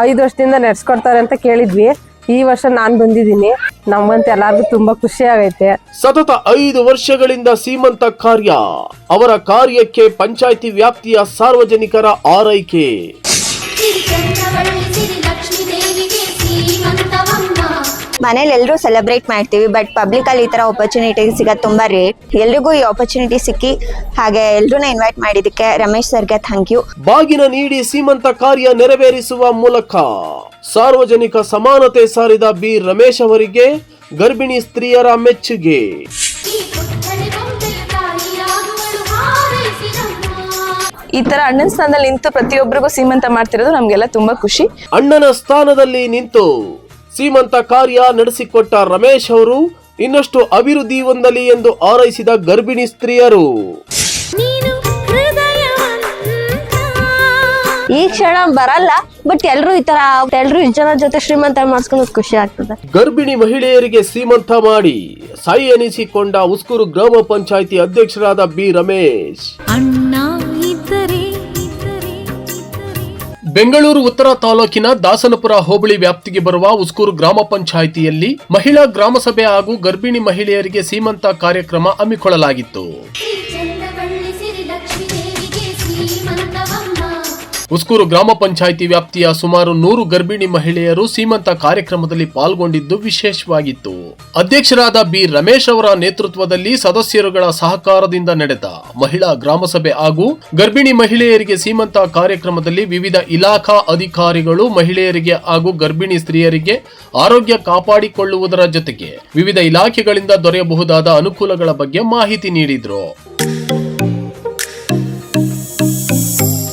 ಐದು ವರ್ಷದಿಂದ ನಡೆಸ್ಕೊಡ್ತಾರೆ ಅಂತ ಕೇಳಿದ್ವಿ. ಈ ವರ್ಷ ನಾನು ಬಂದಿದ್ದೀನಿ. ನಮ್ಮಂತ ಎಲ್ಲಾರ್ಗು ತುಂಬಾ ಖುಷಿ ಆಗೈತೆ. ಸತತ ಐದು ವರ್ಷಗಳಿಂದ ಸೀಮಂತ ಕಾರ್ಯ. ಅವರ ಕಾರ್ಯಕ್ಕೆ ಪಂಚಾಯಿತಿ ವ್ಯಾಪ್ತಿಯ ಸಾರ್ವಜನಿಕರ ಆರೈಕೆ. ಮನೇಲಿ ಎಲ್ಲರೂ ಸೆಲೆಬ್ರೇಟ್ ಮಾಡ್ತೀವಿ ಬಟ್ ಪಬ್ಲಿಕಲ್ಲಿ ಈ ಥರ ಆಪರ್ಚುನಿಟಿ ಸಿಗೋದು ತುಂಬ ರೇಟ್ ಎಲ್ರಿಗೂ ಈ ಆಪರ್ಚುನಿಟಿ ಸಿಕ್ಕಿ ಹಾಗೆ ಎಲ್ರನ್ನ ಇನ್ವೈಟ್ ಮಾಡಿದ್ದಕ್ಕೆ ರಮೇಶ್ ಸರ್ಗೆ ಥ್ಯಾಂಕ್ ಯು ಬಾಗಿನ ನೀಡಿ ಸೀಮಂತ ಕಾರ್ಯ ನೆರವೇರಿಸುವ ಮೂಲಕ ಸಾರ್ವಜನಿಕ ಸಮಾನತೆ ಸಾರಿದ ಬಿ ರಮೇಶ್ ಅವರಿಗೆ ಗರ್ಭಿಣಿ ಸ್ತ್ರೀಯರ ಮೆಚ್ಚುಗೆ. ಈ ತರ ಅಣ್ಣನ ಸ್ಥಾನದಲ್ಲಿ ನಿಂತು ಪ್ರತಿಯೊಬ್ಬರಿಗೂ ಸೀಮಂತ ಮಾಡ್ತಿರೋದು ನಮ್ಗೆಲ್ಲ ತುಂಬಾ ಖುಷಿ. ಅಣ್ಣನ ಸ್ಥಾನದಲ್ಲಿ ನಿಂತು ಸೀಮಂತ ಕಾರ್ಯ ನಡೆಸಿಕೊಟ್ಟ ರಮೇಶ್ ಅವರು ಇನ್ನಷ್ಟು ಅಭಿವೃದ್ಧಿ ಹೊಂದಲಿ ಎಂದು ಆರೈಸಿದ ಗರ್ಭಿಣಿ ಸ್ತ್ರೀಯರು. ಈ ಕ್ಷಣ ಬರಲ್ಲ ಬಟ್ ಎಲ್ರು ಈ ತರ ಎಲ್ರು ಇಷ್ಟು ಜನ ಜೊತೆ ಶ್ರೀಮಂತ ಮಾಡಿಸ್ಕೊಂಡು ಖುಷಿ ಆಗ್ತದೆ. ಗರ್ಭಿಣಿ ಮಹಿಳೆಯರಿಗೆ ಸೀಮಂತ ಮಾಡಿ ಸಾಯಿ ಎನಿಸಿಕೊಂಡ ಉಸ್ಕೂರು ಗ್ರಾಮ ಪಂಚಾಯಿತಿ ಅಧ್ಯಕ್ಷರಾದ ಬಿ ರಮೇಶ್. ಬೆಂಗಳೂರು ಉತ್ತರ ತಾಲೂಕಿನ ದಾಸನಪುರ ಹೋಬಳಿ ವ್ಯಾಪ್ತಿಗೆ ಬರುವ ಉಸ್ಕೂರು ಗ್ರಾಮ ಪಂಚಾಯಿತಿಯಲ್ಲಿ ಮಹಿಳಾ ಗ್ರಾಮಸಭೆ ಹಾಗೂ ಗರ್ಭಿಣಿ ಮಹಿಳೆಯರಿಗೆ ಸೀಮಂತ ಕಾರ್ಯಕ್ರಮ ಹಮ್ಮಿಕೊಳ್ಳಲಾಗಿತ್ತು. ಉಸ್ಕೂರು ಗ್ರಾಮ ಪಂಚಾಯಿತಿ ವ್ಯಾಪ್ತಿಯ ಸುಮಾರು ನೂರು ಗರ್ಭಿಣಿ ಮಹಿಳೆಯರು ಸೀಮಂತ ಕಾರ್ಯಕ್ರಮದಲ್ಲಿ ಪಾಲ್ಗೊಂಡಿದ್ದು ವಿಶೇಷವಾಗಿತ್ತು. ಅಧ್ಯಕ್ಷರಾದ ಬಿ ರಮೇಶ್ ಅವರ ನೇತೃತ್ವದಲ್ಲಿ ಸದಸ್ಯರುಗಳ ಸಹಕಾರದಿಂದ ನಡೆದ ಮಹಿಳಾ ಗ್ರಾಮಸಭೆ ಹಾಗೂ ಗರ್ಭಿಣಿ ಮಹಿಳೆಯರಿಗೆ ಸೀಮಂತ ಕಾರ್ಯಕ್ರಮದಲ್ಲಿ ವಿವಿಧ ಇಲಾಖಾ ಅಧಿಕಾರಿಗಳು, ಮಹಿಳೆಯರಿಗೆ ಹಾಗೂ ಗರ್ಭಿಣಿ ಸ್ತ್ರೀಯರಿಗೆ ಆರೋಗ್ಯ ಕಾಪಾಡಿಕೊಳ್ಳುವುದರ ಜೊತೆಗೆ ವಿವಿಧ ಇಲಾಖೆಗಳಿಂದ ದೊರೆಯಬಹುದಾದ ಅನುಕೂಲಗಳ ಬಗ್ಗೆ ಮಾಹಿತಿ ನೀಡಿದ್ರು.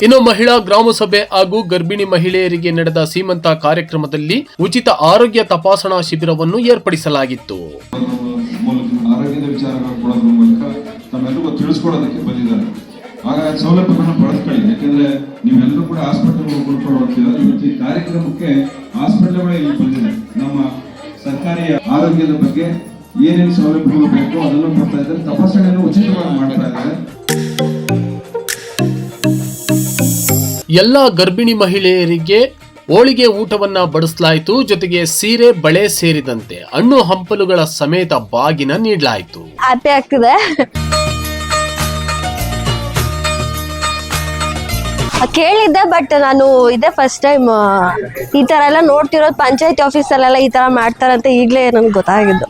ಇನ್ನು ಮಹಿಳಾ ಗ್ರಾಮ ಸಭೆ ಹಾಗೂ ಗರ್ಭಿಣಿ ಮಹಿಳೆಯರಿಗೆ ನಡೆದ ಸೀಮಂತ ಕಾರ್ಯಕ್ರಮದಲ್ಲಿ ಉಚಿತ ಆರೋಗ್ಯ ತಪಾಸಣಾ ಶಿಬಿರವನ್ನು ಏರ್ಪಡಿಸಲಾಗಿತ್ತು. ಆರೋಗ್ಯದ ವಿಚಾರಗಳು ಕೊಡೋದ್ರ ಮೂಲಕ ತಮ್ಮೆಲ್ಲರಿಗೂ ತಿಳಿಸ್ಕೊಡೋದಕ್ಕೆ ಬಂದಿದ್ದಾರೆ. ಹಾಗಾಗಿ ಸೌಲಭ್ಯಗಳನ್ನ ಬಳಸ್ಕೊಳ್ಳಿ. ಯಾಕಂದ್ರೆ ನೀವೆಲ್ಲರೂ ಕೂಡ ಹಾಸ್ಪಿಟಲ್ಗಳು ಕುಡ್ಕೊಂಡು ಹೋಗ್ತೀರಾ ಇವತ್ತು ಈ ಕಾರ್ಯಕ್ರಮಕ್ಕೆ ಹಾಸ್ಪಿಟಲ್ಗಳೇ ಇಲ್ಲಿ ಬಂದಿದೆ. ನಮ್ಮ ಸರ್ಕಾರಿ ಆರೋಗ್ಯದ ಬಗ್ಗೆ ಏನೇನು ಸೌಲಭ್ಯಗಳು ಬೇಕು ಅದನ್ನು ಕೊಡ್ತಾ ಇದ್ದಾರೆ ತಪಾಸಣೆಯನ್ನು ಉಚಿತವಾಗಿ ಎಲ್ಲ ಗರ್ಭಿಣಿ ಮಹಿಳೆಯರಿಗೆ ಹೋಳಿಗೆ ಊಟವನ್ನ ಬಡಿಸಲಾಯಿತು. ಜೊತೆಗೆ ಸೀರೆ, ಬಳೆ ಸೇರಿದಂತೆ ಹಣ್ಣು ಹಂಪಲುಗಳ ಸಮೇತ ಬಾಗಿನ ನೀಡಲಾಯಿತು. ಕೇಳಿದ್ದೆ ಬಟ್ ನಾನು ಇದೇ ಫಸ್ಟ್ ಟೈಮ್ ಈ ತರ ಎಲ್ಲ ನೋಡ್ತಿರೋದು, ಪಂಚಾಯತಿ ಆಫೀಸಲ್ಲೆಲ್ಲ ಈ ತರ ಮಾಡ್ತಾರಂತ, ಈಗಲೇ ನನ್ಗೆ ಗೊತ್ತಾಗಿದ್ದು.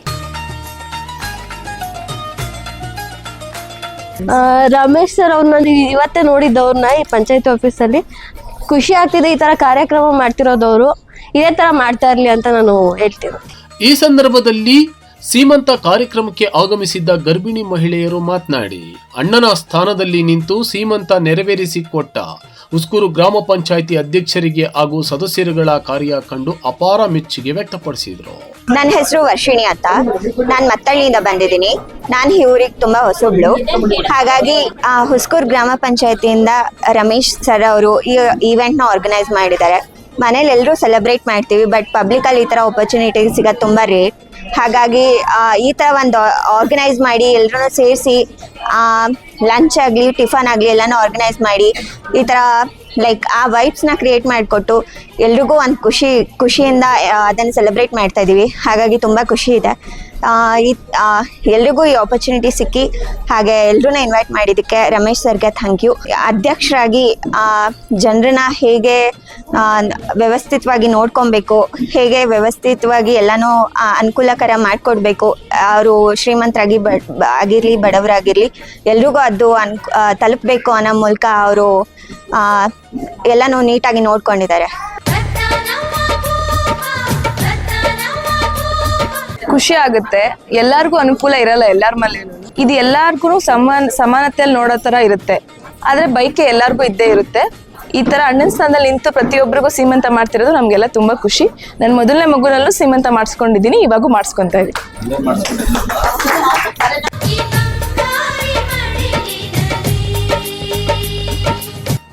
ರಮೇಶ್ ಸರ್ ಅವ್ರನ್ನ ಇವತ್ತೇ ನೋಡಿದ್ದವ್ರನ್ನ ಈ ಪಂಚಾಯತ್ ಆಫೀಸಲ್ಲಿ. ಖುಷಿ ಆಗ್ತಿದೆ ಈ ತರ ಕಾರ್ಯಕ್ರಮ ಮಾಡ್ತಿರೋದವರು. ಇದೇ ತರ ಮಾಡ್ತಾ ಇರ್ಲಿ ಅಂತ ನಾನು ಹೇಳ್ತೀನಿ. ಈ ಸಂದರ್ಭದಲ್ಲಿ ಸೀಮಂತ ಕಾರ್ಯಕ್ರಮಕ್ಕೆ ಆಗಮಿಸಿದ್ದ ಗರ್ಭಿಣಿ ಮಹಿಳೆಯರು ಮಾತನಾಡಿ, ಅಣ್ಣನ ಸ್ಥಾನದಲ್ಲಿ ನಿಂತು ಸೀಮಂತ ನೆರವೇರಿಸಿಕೊಟ್ಟ ಉಸ್ಕೂರು ಗ್ರಾಮ ಪಂಚಾಯಿತಿ ಅಧ್ಯಕ್ಷರಿಗೆ ಹಾಗೂ ಸದಸ್ಯರುಗಳ ಕಾರ್ಯ ಕಂಡು ಅಪಾರ ಮೆಚ್ಚುಗೆ ವ್ಯಕ್ತಪಡಿಸಿದರು. ನನ್ನ ಹೆಸರು ವರ್ಷಿಣಿ ಅಂತ. ನಾನು ಮತ್ತಳ್ಳಿಯಿಂದ ಬಂದಿದ್ದೀನಿ. ನಾನು ಈ ಊರಿಗೆ ತುಂಬ ಹೊಸಬ್ಳು. ಹಾಗಾಗಿ ಹುಸ್ಕೂರ್ ಗ್ರಾಮ ಪಂಚಾಯತಿಯಿಂದ ರಮೇಶ್ ಸರ್ ಅವರು ಈ ಈವೆಂಟ್ನ ಆರ್ಗನೈಸ್ ಮಾಡಿದ್ದಾರೆ. ಮನೇಲಿ ಎಲ್ಲರೂ ಸೆಲೆಬ್ರೇಟ್ ಮಾಡ್ತೀವಿ ಬಟ್ ಪಬ್ಲಿಕಲ್ಲಿ ಈ ಥರ ಆಪರ್ಚುನಿಟಿ ಸಿಗೋದು ತುಂಬ ರೇಟ್ ಹಾಗಾಗಿ ಈ ಥರ ಒಂದು ಆರ್ಗನೈಸ್ ಮಾಡಿ ಎಲ್ಲರೂ ಸೇರಿಸಿ ಲಂಚ್ ಆಗಲಿ ಟಿಫನ್ ಆಗಲಿ ಎಲ್ಲನೂ ಆರ್ಗನೈಸ್ ಮಾಡಿ, ಈ ಥರ ಲೈಕ್ ಆ ವೈಬ್ಸ್ನ ಕ್ರಿಯೇಟ್ ಮಾಡಿಕೊಟ್ಟು, ಎಲ್ರಿಗೂ ಒಂದು ಖುಷಿ, ಖುಷಿಯಿಂದ ಅದನ್ನು ಸೆಲೆಬ್ರೇಟ್ ಮಾಡ್ತಾ ಇದ್ದೀವಿ ಹಾಗಾಗಿ ತುಂಬ ಖುಷಿ ಇದೆ. ಈ ಎಲ್ರಿಗೂ ಈ ಆಪರ್ಚುನಿಟಿ ಸಿಕ್ಕಿ ಹಾಗೆ ಎಲ್ರನ್ನ ಇನ್ವೈಟ್ ಮಾಡಿದ್ದಕ್ಕೆ ರಮೇಶ್ ಸರ್ಗೆ ಥ್ಯಾಂಕ್ ಯು ಅಧ್ಯಕ್ಷರಾಗಿ ಜನರನ್ನ ಹೇಗೆ ವ್ಯವಸ್ಥಿತವಾಗಿ ನೋಡ್ಕೊಬೇಕು, ಹೇಗೆ ವ್ಯವಸ್ಥಿತವಾಗಿ ಎಲ್ಲನೂ ಅನುಕೂಲಕರ ಮಾಡಿಕೊಡ್ಬೇಕು, ಅವರು ಶ್ರೀಮಂತರಾಗಿ ಬ ಆಗಿರಲಿ, ಬಡವರಾಗಿರಲಿ, ಎಲ್ರಿಗೂ ಅದು ಅನ್ ತಲುಪಬೇಕು ಅನ್ನೋ ಮೂಲಕ ಅವರು ಎಲ್ಲನೂ ನೀಟಾಗಿ ನೋಡ್ಕೊಂಡಿದ್ದಾರೆ. ಖುಷಿ ಆಗುತ್ತೆ. ಎಲ್ಲಾರ್ಗೂ ಅನುಕೂಲ ಇರಲ್ಲ ಎಲ್ಲಾರ ಮನೆ ಇದು ಎಲ್ಲಾರ್ಗು ಸಮಾನ, ಸಮಾನತೆಯಲ್ಲಿ ನೋಡೋ ತರ ಇರುತ್ತೆ. ಆದ್ರೆ ಬೈಕೆ ಎಲ್ಲಾರ್ಗೂ ಇದ್ದೇ ಇರುತ್ತೆ. ಈ ತರ ಅಣ್ಣನ ಸ್ಥಾನದಲ್ಲಿ ನಿಂತು ಪ್ರತಿಯೊಬ್ಬರಿಗೂ ಸೀಮಂತ ಮಾಡ್ತಿರೋದು ನಮ್ಗೆಲ್ಲ ತುಂಬಾ ಖುಷಿ. ನಾನು ಮೊದಲನೇ ಮಗುನಲ್ಲೂ ಸೀಮಂತ ಮಾಡಿಸ್ಕೊಂಡಿದ್ದೀನಿ, ಇವಾಗೂ ಮಾಡಿಸ್ಕೊಂತ ಇದ್ದೀನಿ.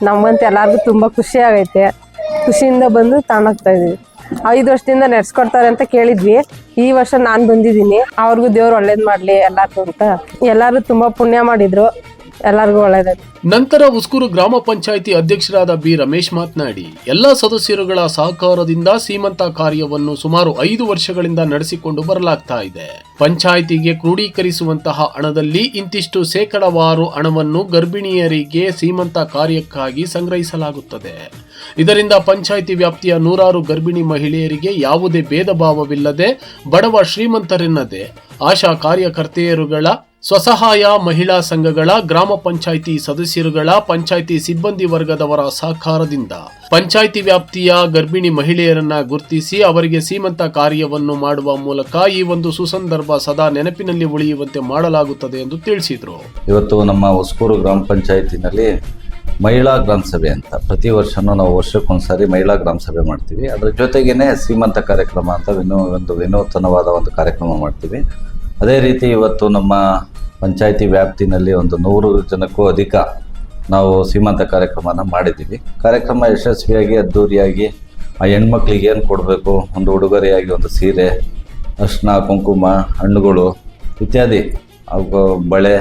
ನಮ್ಮಂತ ಎಲ್ಲಾರ್ಗು ತುಂಬಾ ಖುಷಿ ಆಗೈತೆ. ಖುಷಿಯಿಂದ ಬಂದು ತಾನಾಗ್ತಾ ಇದೀವಿ ಐದು ವರ್ಷದಿಂದ ನಡೆಸ್ಕೊಡ್ತಾರೆ ಅಂತ ಕೇಳಿದ್ವಿ. ಈ ವರ್ಷ ನಾನು ಬಂದಿದ್ದೀನಿ. ಅವ್ರಿಗೂ ದೇವ್ರು ಒಳ್ಳೇದ್ ಮಾಡ್ಲಿ ಎಲ್ಲರೂ ಅಂತ. ಎಲ್ಲಾರು ತುಂಬಾ ಪುಣ್ಯ ಮಾಡಿದ್ರು. ಎಲ್ಲರಿಗೂ ಒಳ್ಳೇದಾಯ್ತು. ನಂತರ ಉಸ್ಕೂರು ಗ್ರಾಮ ಪಂಚಾಯಿತಿ ಅಧ್ಯಕ್ಷರಾದ ಬಿ ರಮೇಶ್ ಮಾತನಾಡಿ, ಎಲ್ಲ ಸದಸ್ಯರುಗಳ ಸಹಕಾರದಿಂದ ಸೀಮಂತ ಕಾರ್ಯವನ್ನು ಸುಮಾರು ಐದು ವರ್ಷಗಳಿಂದ ನಡೆಸಿಕೊಂಡು ಬರಲಾಗ್ತಾ ಇದೆ. ಪಂಚಾಯಿತಿಗೆ ಕ್ರೋಢೀಕರಿಸುವಂತಹ ಹಣದಲ್ಲಿ ಇಂತಿಷ್ಟು ಶೇಕಡವಾರು ಹಣವನ್ನು ಗರ್ಭಿಣಿಯರಿಗೆ ಸೀಮಂತ ಕಾರ್ಯಕ್ಕಾಗಿ ಸಂಗ್ರಹಿಸಲಾಗುತ್ತದೆ. ಇದರಿಂದ ಪಂಚಾಯಿತಿ ವ್ಯಾಪ್ತಿಯ ನೂರಾರು ಗರ್ಭಿಣಿ ಮಹಿಳೆಯರಿಗೆ ಯಾವುದೇ ಭೇದ ಭಾವವಿಲ್ಲದೆ ಬಡವ ಶ್ರೀಮಂತರೆನ್ನದೆ ಆಶಾ ಕಾರ್ಯಕರ್ತೆಯರುಗಳ ಸ್ವಸಹಾಯ ಮಹಿಳಾ ಸಂಘಗಳ ಗ್ರಾಮ ಪಂಚಾಯಿತಿ ಸದಸ್ಯರುಗಳ ಪಂಚಾಯಿತಿ ಸಿಬ್ಬಂದಿ ವರ್ಗದವರ ಸಹಕಾರದಿಂದ ಪಂಚಾಯಿತಿ ವ್ಯಾಪ್ತಿಯ ಗರ್ಭಿಣಿ ಮಹಿಳೆಯರನ್ನ ಗುರುತಿಸಿ ಅವರಿಗೆ ಸೀಮಂತ ಕಾರ್ಯವನ್ನು ಮಾಡುವ ಮೂಲಕ ಈ ಒಂದು ಸುಸಂದರ್ಭ ಸದಾ ನೆನಪಿನಲ್ಲಿ ಉಳಿಯುವಂತೆ ಮಾಡಲಾಗುತ್ತದೆ ಎಂದು ತಿಳಿಸಿದರು. ಇವತ್ತು ನಮ್ಮ ಹೊಸಕೂರು ಗ್ರಾಮ ಪಂಚಾಯತಿನಲ್ಲಿ ಮಹಿಳಾ ಗ್ರಾಮ ಸಭೆ ಅಂತ. ಪ್ರತಿ ವರ್ಷನೂ ನಾವು ವರ್ಷಕ್ಕೊಂದ್ಸಾರಿ ಮಹಿಳಾ ಗ್ರಾಮ ಸಭೆ ಮಾಡ್ತೀವಿ. ಅದರ ಜೊತೆಗೇನೆ ಶ್ರೀಮಂತ ಕಾರ್ಯಕ್ರಮ ಅಂತ ವಿನೋ, ಒಂದು ವಿನೂತನವಾದ ಒಂದು ಕಾರ್ಯಕ್ರಮ ಮಾಡ್ತೀವಿ. ಅದೇ ರೀತಿ ಇವತ್ತು ನಮ್ಮ ಪಂಚಾಯಿತಿ ವ್ಯಾಪ್ತಿನಲ್ಲಿ ಒಂದು ನೂರು ಜನಕ್ಕೂ ಅಧಿಕ ನಾವು ಸೀಮಂತ ಕಾರ್ಯಕ್ರಮನ ಮಾಡಿದ್ದೀವಿ. ಕಾರ್ಯಕ್ರಮ ಯಶಸ್ವಿಯಾಗಿ ಅದ್ಧೂರಿಯಾಗಿ ಆ ಹೆಣ್ಮಕ್ಳಿಗೆ ಏನು ಕೊಡಬೇಕು, ಒಂದು ಉಡುಗೊರೆಯಾಗಿ ಒಂದು ಸೀರೆ, ಅರ್ಶಿನ, ಕುಂಕುಮ, ಹಣ್ಣುಗಳು ಇತ್ಯಾದಿ ಅವು ಬಳೆ,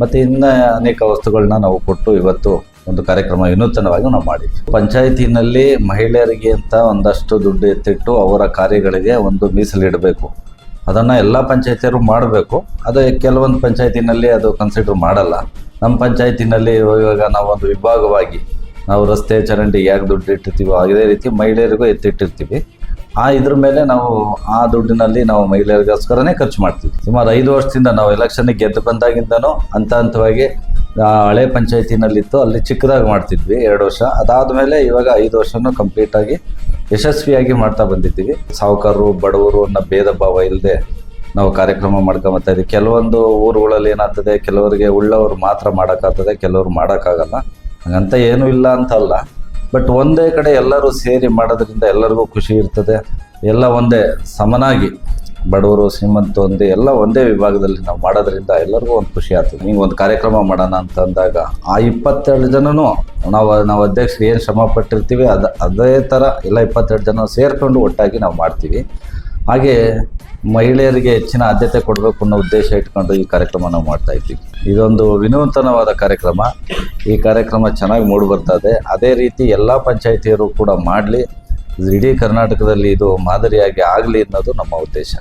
ಮತ್ತು ಇನ್ನೂ ಅನೇಕ ವಸ್ತುಗಳನ್ನ ನಾವು ಕೊಟ್ಟು ಇವತ್ತು ಒಂದು ಕಾರ್ಯಕ್ರಮ ವಿನೂತನವಾಗಿ ನಾವು ಮಾಡಿದ್ವಿ. ಪಂಚಾಯತಿನಲ್ಲಿ ಮಹಿಳೆಯರಿಗೆ ಅಂತ ಒಂದಷ್ಟು ದುಡ್ಡು ಎತ್ತಿಟ್ಟು ಅವರ ಕಾರ್ಯಗಳಿಗೆ ಒಂದು ಮೀಸಲಿಡಬೇಕು ಅದನ್ನು ಎಲ್ಲ ಪಂಚಾಯತಿಯರು ಮಾಡಬೇಕು. ಅದು ಕೆಲವೊಂದು ಪಂಚಾಯತಿನಲ್ಲಿ ಅದು ಕನ್ಸಿಡರ್ ಮಾಡಲ್ಲ. ನಮ್ಮ ಪಂಚಾಯತಿನಲ್ಲಿ ಇವಾಗ ಒಂದು ವಿಭಾಗವಾಗಿ ನಾವು ರಸ್ತೆ ಚರಂಡಿ ಯಾಕೆ ದುಡ್ಡು ಇಟ್ಟಿರ್ತೀವೋ ಅದೇ ರೀತಿ ಮಹಿಳೆಯರಿಗೂ ಎತ್ತಿಟ್ಟಿರ್ತೀವಿ. ಆ ಇದ್ರ ಮೇಲೆ ನಾವು ಆ ದುಡ್ಡಿನಲ್ಲಿ ನಾವು ಮಹಿಳೆಯರಿಗೋಸ್ಕರನೇ ಖರ್ಚು ಮಾಡ್ತೀವಿ. ಸುಮಾರು ಐದು ವರ್ಷದಿಂದ ನಾವು ಎಲೆಕ್ಷನ್ಗೆ ಗೆದ್ದು ಬಂದಾಗಿಂದನೂ ಹಂತ ಹಂತವಾಗಿ ಹಳೆ ಪಂಚಾಯತಿನಲ್ಲಿತ್ತು, ಅಲ್ಲಿ ಚಿಕ್ಕದಾಗಿ ಮಾಡ್ತಿದ್ವಿ ಎರಡು ವರ್ಷ. ಅದಾದ ಮೇಲೆ ಇವಾಗ ಐದು ವರ್ಷನೂ ಕಂಪ್ಲೀಟಾಗಿ ಯಶಸ್ವಿಯಾಗಿ ಮಾಡ್ತಾ ಬಂದಿದ್ದೀವಿ. ಸಾಹುಕಾರರು, ಬಡವರು ಅನ್ನೋ ಭೇದ ಭಾವ ಇಲ್ಲದೆ ನಾವು ಕಾರ್ಯಕ್ರಮ ಮಾಡ್ಕೊಂಬತ್ತಾ ಇದ್ದೀವಿ. ಕೆಲವೊಂದು ಊರುಗಳಲ್ಲಿ ಏನಾಗ್ತದೆ, ಕೆಲವರಿಗೆ ಉಳ್ಳವರು ಮಾತ್ರ ಮಾಡೋಕ್ಕಾಗ್ತದೆ, ಕೆಲವರು ಮಾಡೋಕ್ಕಾಗಲ್ಲ. ಹಂಗಂತ ಏನೂ ಇಲ್ಲ ಅಂತ ಅಲ್ಲ ಬಟ್ ಒಂದೇ ಕಡೆ ಎಲ್ಲರೂ ಸೇರಿ ಮಾಡೋದ್ರಿಂದ ಎಲ್ಲರಿಗೂ ಖುಷಿ ಇರ್ತದೆ. ಎಲ್ಲ ಒಂದೇ, ಸಮನಾಗಿ ಬಡವರು ಶ್ರೀಮಂತ ಒಂದೇ, ಎಲ್ಲ ಒಂದೇ ವಿಭಾಗದಲ್ಲಿ ನಾವು ಮಾಡೋದ್ರಿಂದ ಎಲ್ಲರಿಗೂ ಒಂದು ಖುಷಿ ಆಗ್ತದೆ. ನೀವು ಒಂದು ಕಾರ್ಯಕ್ರಮ ಮಾಡೋಣ ಅಂತ ಅಂದಾಗ ಆ ಇಪ್ಪತ್ತೆರಡು ಜನನೂ ನಾವು ನಾವು ಅಧ್ಯಕ್ಷರು ಏನು ಶ್ರಮ ಪಟ್ಟಿರ್ತೀವಿ ಅದು, ಅದೇ ಥರ ಎಲ್ಲ ಇಪ್ಪತ್ತೆರಡು ಜನ ಸೇರಿಕೊಂಡು ಒಟ್ಟಾಗಿ ನಾವು ಮಾಡ್ತೀವಿ. ಹಾಗೆ ಮಹಿಳೆಯರಿಗೆ ಹೆಚ್ಚಿನ ಆದ್ಯತೆ ಕೊಡಬೇಕು ಅನ್ನೋ ಉದ್ದೇಶ ಇಟ್ಕೊಂಡು ಈ ಕಾರ್ಯಕ್ರಮ ನಾವು ಮಾಡ್ತಾ ಇದ್ದೀವಿ ಇದೊಂದು ವಿನೂತನವಾದ ಕಾರ್ಯಕ್ರಮ. ಈ ಕಾರ್ಯಕ್ರಮ ಚೆನ್ನಾಗಿ ಮೂಡಿ ಇದೆ. ಅದೇ ರೀತಿ ಎಲ್ಲ ಪಂಚಾಯಿತಿಯರು ಕೂಡ ಮಾಡಲಿ. ಇಡೀ ಕರ್ನಾಟಕದಲ್ಲಿ ಇದು ಮಾದರಿಯಾಗಿ ಆಗಲಿ ಅನ್ನೋದು ನಮ್ಮ ಉದ್ದೇಶ.